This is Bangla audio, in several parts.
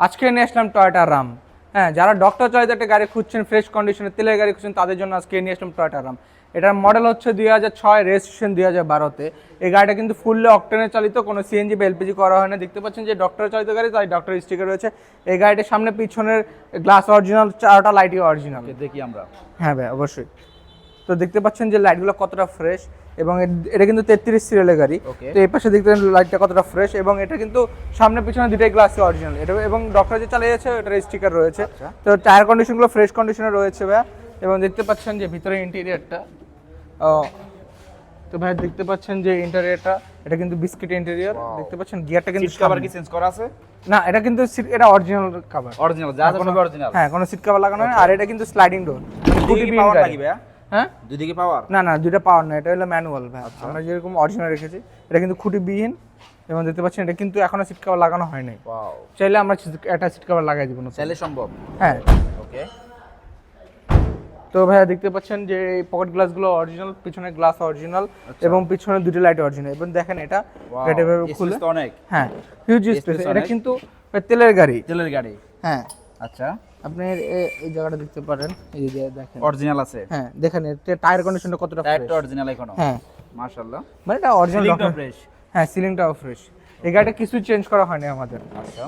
আজকে নিয়ে আসলাম টয়টা রাম হ্যাঁ যারা ডক্টর চয়েস একটা গাড়ি খুঁজছেন ফ্রেশ কন্ডিশনে তেলের গাড়ি খুঁজছেন তাদের জন্য আজকে নিয়ে আসলাম টয়োটা রাম এটার মডেল হচ্ছে দুই হাজার ছয় রেজিস্ট্রেশন দুই হাজার বারোতে। এই গাড়িটা কিন্তু ফুললি অকটেনে চালিত কোনো সিএনজি বা এলপিজি করা হয় না। দেখতে পাচ্ছেন যে ডক্টর চালিত গাড়ি তাই ডক্টর স্টিকার রয়েছে। এই গাড়িটার সামনে পিছনের গ্লাস অরিজিনাল চারটা লাইটই অরিজিনাল দেখি আমরা। হ্যাঁ ভাই অবশ্যই। তো দেখতে পাচ্ছেন যে লাইটগুলো কতটা ফ্রেশ এবং এটা কিন্তু তেত্রিশ সিরিয়ালের গাড়ি. তো এই পাশে দেখতে পাচ্ছেন লাইটটা কতটা ফ্রেশ এবং এটা কিন্তু সামনে পিছনে দুটাই গ্লাসই অরিজিনাল এটা এবং ডক্টর যে চালিয়েছে ওটার স্টিকার রয়েছে। আচ্ছা। তো টায়ার কন্ডিশনগুলো ফ্রেশ কন্ডিশনে রয়েছে ভাই এবং দেখতে পাচ্ছেন যে ভিতরে ইন্টেরিয়ারটা তো ভাই দেখতে পাচ্ছেন যে ইন্টেরিয়ারটা এটা কিন্তু বিস্কিট ইন্টেরিয়ার দেখতে পাচ্ছেন গিয়ারটা কিন্তু সিট কভার কি চেঞ্জ করা আছে? না এটা কিন্তু এটা অরিজিনাল কভার অরিজিনাল যা যা অরিজিনাল হ্যাঁ কোনো সিট কভার লাগানো নেই আর এটা কিন্তু স্লাইডিং ডোর দিকে পাওয়ার লাগি ভাইয়া? হ্যাঁ? দুই দিকে পাওয়ার? না না দুইটা পাওয়ার না এটা হলো ম্যানুয়াল ভাই। আমরা যেরকম অরিজিনাল রেখেছি এটা কিন্তু খুঁটিবিহীন এবং দেখতে পাচ্ছেন এটা কিন্তু এখনও সিট কভার লাগানো হয় নাই। চাইলে আমরা একটা সিট কভার লাগাই দিব না চাইলে সম্ভব। হ্যাঁ। ওকে তো ভাইয়া দেখতে পাচ্ছেন যে এই পকেট গ্লাসগুলো অরিজিনাল পিছনে গ্লাস অরিজিনাল এবং পিছনে দুটো লাইট অরিজিনাল এবং দেখেন এটা এটা এভাবে খুলে। খুলে অনেক। হ্যাঁ হিউজ স্পেস এটা কিন্তু তেলের গাড়ি। তেলের গাড়ি। হ্যাঁ। আচ্ছা। আপনি এই জায়গাটা দেখতে পারেন। এই যে দেখেন। অরিজিনাল আছে? হ্যাঁ দেখেন টায়ার কন্ডিশনটা কতটা টায়ারটা fresh। অরিজিনাল এখনও? হ্যাঁ। মাশাআল্লাহ। মানে এটা অরিজিনাল ফ্রেশ হ্যাঁ সিলিংটাও ফ্রেশ এই গাড়িটা কিছু চেঞ্জ করা হয়নি আমাদের। আচ্ছা।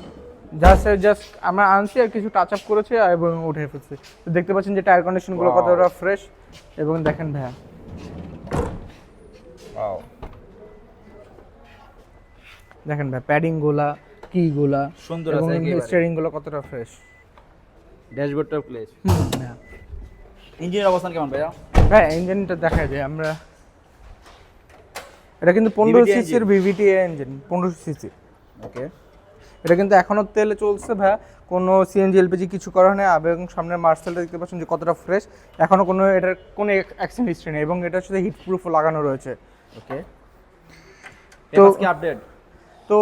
জাস্ট জাস্ট আমরা আনছি আর কিছু টাচ আপ করেছি এবং উঠে ফেলছি তো দেখতে পাচ্ছেন যে টায়ার কন্ডিশনগুলো Wow. কতটা ফ্রেশ এবং দেখেন ভাইয়া। দেখেন ভাই প্যাডিংগুলা কি গুলা সুন্দর আছে স্টিয়ারিংগুলো কতটা ফ্রেশ ড্যাশবোর্ডটাও ক্লিয়ার হ্যাঁ ইঞ্জিনের অবস্থান কেমন ভাইয়া? হ্যাঁ ইঞ্জিনটা দেখা যায় আমরা এটা কিন্তু পনেরো সিসির ভিভিটি ইঞ্জিন পনেরো সিসি। ওকে এটা কিন্তু এখনও তেলে চলছে ভাইয়া কোনো সিএনজি এলপিজি কিছু করা হয় না এবং সামনে মার্সেলটা দেখতে পাচ্ছেন যে কতটা ফ্রেশ এখনও কোনো এটার কোনো অ্যাক্সিডেন্ট হিস্ট্রি নেই এবং এটার সাথে হিট প্রুফ লাগানো রয়েছে। ওকে তো আপডেট তো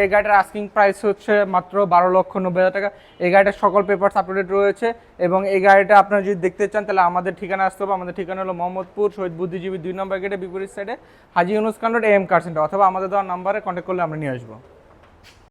এই গাড়িটার আস্কিং প্রাইস হচ্ছে মাত্র বারো লক্ষ নব্বই হাজার টাকা। এই গাড়িটার সকল পেপার্স আপডেট রয়েছে এবং এই গাড়িটা আপনারা যদি দেখতে চান, তাহলে আমাদের ঠিকানা আসতে হবে। আমাদের ঠিকানা হলো মোহাম্মদপুর, শহীদ বুদ্ধিজীবী দুই নম্বর গেটে বিপরীত সাইডে হাজি ইউনুস কান্ড এম কার সেন্টার অথবা আমাদের দেওয়ার নাম্বারে কন্ট্যাক্ট করলে আমরা নিয়ে আসব।